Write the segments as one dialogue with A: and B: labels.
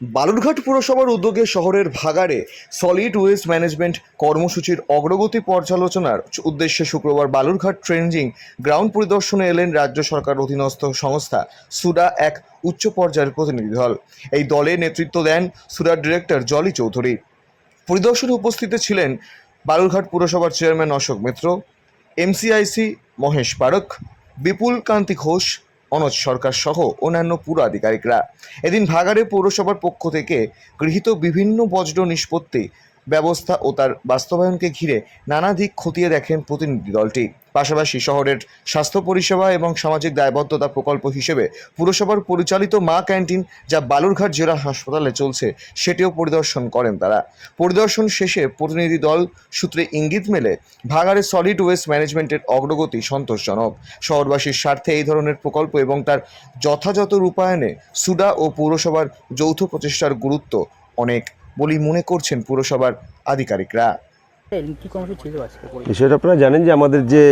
A: বালুরঘাট পুরসভার উদ্যোগে শহরের ভাগাড়ে সলিড ওয়েস্ট ম্যানেজমেন্ট কর্মসূচির অগ্রগতি পর্যালোচনার উদ্দেশ্যে শুক্রবার বালুরঘাট ট্রেঞ্জিং গ্রাউন্ড পরিদর্শনে এলেন রাজ্য সরকার অধীনস্থ সংস্থা সুডা এক উচ্চ পর্যায়ের প্রতিনিধি দল। এই দলে নেতৃত্ব দেন সুডার ডিরেক্টর জলি চৌধুরী। পরিদর্শনে উপস্থিত ছিলেন বালুরঘাট পুরসভার chairman Ashok Mitra, MCIC Mahesh park Bipul Kanti Ghosh Anuj Sarkar সহ অন্যান্য পুর আধিকারিকরা। এদিন ভাগাড়ে পৌরসভার পক্ষ থেকে গৃহীত বিভিন্ন বজ্র নিষ্পত্তি ব্যবস্থা ও তার বাস্তবায়নকে ঘিরে নানা দিক খতিয়ে দেখেন প্রতিনিধি দলটি। পাশাপাশি শহরের স্বাস্থ্য পরিষেবা এবং সামাজিক দায়বদ্ধতা প্রকল্প হিসেবে পুরসভার পরিচালিত মা ক্যান্টিন যা বালুরঘাট জেলা হাসপাতালে চলছে, সেটিও পরিদর্শন করেন তারা। পরিদর্শন শেষে প্রতিনিধি দল সূত্রে ইঙ্গিত মেলে, ভাগাড়ে সলিড ওয়েস্ট ম্যানেজমেন্টের অগ্রগতি সন্তোষজনক। শহরবাসীর স্বার্থে এই ধরনের প্রকল্প এবং তার যথাযথ রূপায়নে সুডা ও পৌরসভার যৌথ প্রচেষ্টার গুরুত্ব অনেক। বলেই মনে করছেন পুরসভার আধিকারিকরা।
B: বিষয়টা আপনারা জানেন যে আমাদের যে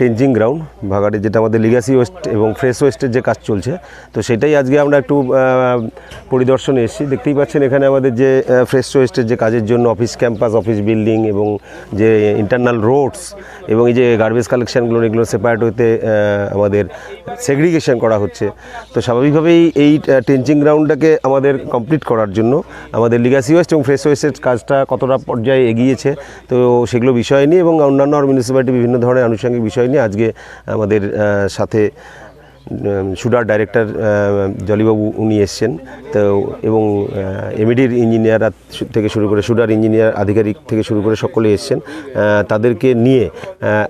B: টেঞ্জিং গ্রাউন্ড ভাগাড়ে যেটা আমাদের লিগাসি ওয়েস্ট এবং ফ্রেশ ওয়েস্টের যে কাজ চলছে, তো সেটাই আজকে আমরা একটু পরিদর্শনে এসেছি। দেখতেই পাচ্ছেন এখানে আমাদের যে ফ্রেশ ওয়েস্টের যে কাজের জন্য অফিস ক্যাম্পাস অফিস বিল্ডিং এবং যে ইন্টারনাল রোডস এবং এই যে গার্বেজ কালেকশানগুলো এগুলো সেপারেট হতে আমাদের সেগ্রিগেশন করা হচ্ছে। তো স্বাভাবিকভাবেই এই টেঞ্জিং গ্রাউন্ডটাকে আমাদের কমপ্লিট করার জন্য আমাদের লিগাসি ওয়েস্ট এবং ফ্রেশ ওয়েস্টের কাজটা কতটা পর্যায়ে এগিয়েছে তো সেগুলো বিষয় নিয়ে এবং অন্যান্য মিউনিসিপ্যালিটি বিভিন্ন ধরনের আনুষঙ্গিক বিষয় নিয়ে আজকে আমাদের সাথে সুডার ডাইরেক্টর জলিবাবু উনি এসছেন। তো, এবং এমইডির ইঞ্জিনিয়ার থেকে শুরু করে, সুডার ইঞ্জিনিয়ার আধিকারিক থেকে শুরু করে সকলে এসছেন। তাদেরকে নিয়ে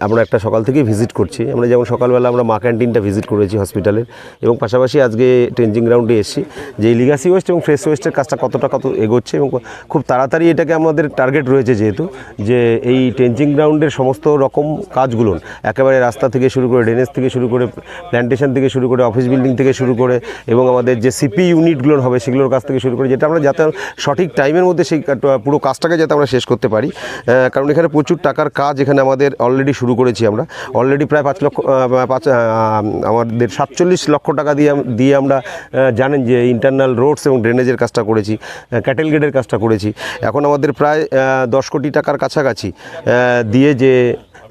B: আমরা একটা সকাল থেকে ভিজিট করছি। আমরা যেমন সকালবেলা আমরা মা ক্যান্টিনটা ভিজিট করেছি হসপিটালের। এবং পাশাপাশি আজকে ট্রেঞ্জিং গ্রাউন্ডে এসেছি যে লিগাসি ওয়েস্ট এবং ফ্রেশ ওয়েস্টের কাজটা কতটা কত এগোচ্ছে এবং খুব তাড়াতাড়ি এটাকে আমাদের টার্গেট রয়েছে যেহেতু, যে এই টেঞ্জিং গ্রাউন্ডের সমস্ত রকম কাজগুলো, একেবারে রাস্তা থেকে শুরু করে ড্রেনেজ থেকে শুরু করে প্ল্যান্টেশন থেকে শুরু করে অফিস বিল্ডিং থেকে শুরু করে এবং আমাদের যে সিপি ইউনিটগুলো হবে সেগুলোর কাছ থেকে শুরু করে, যেটা আমরা যাতে সঠিক টাইমের মধ্যে সেই পুরো কাজটাকে যাতে আমরা শেষ করতে পারি। কারণ এখানে প্রচুর টাকার কাজ এখানে আমাদের অলরেডি শুরু করেছি আমরা। অলরেডি প্রায় পাঁচ লক্ষ পাঁচ আমাদের সাতচল্লিশ লক্ষ টাকা দিয়ে দিয়ে আমরা জানেন যে ইন্টারনাল রোডস এবং ড্রেনেজের কাজটা করেছি ক্যাটেল গেটের কাজটা করেছি। এখন আমাদের প্রায় দশ কোটি টাকার কাছাকাছি দিয়ে যে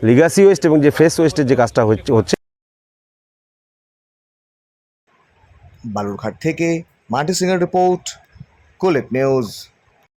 B: লিগাসি ওয়েস্ট এবং যে ফ্রেশ ওয়েস্টের যে কাজটা হচ্ছে
A: বালুরঘাট থেকে মাটি সিংয়ের রিপোর্ট কোলেট নিউজ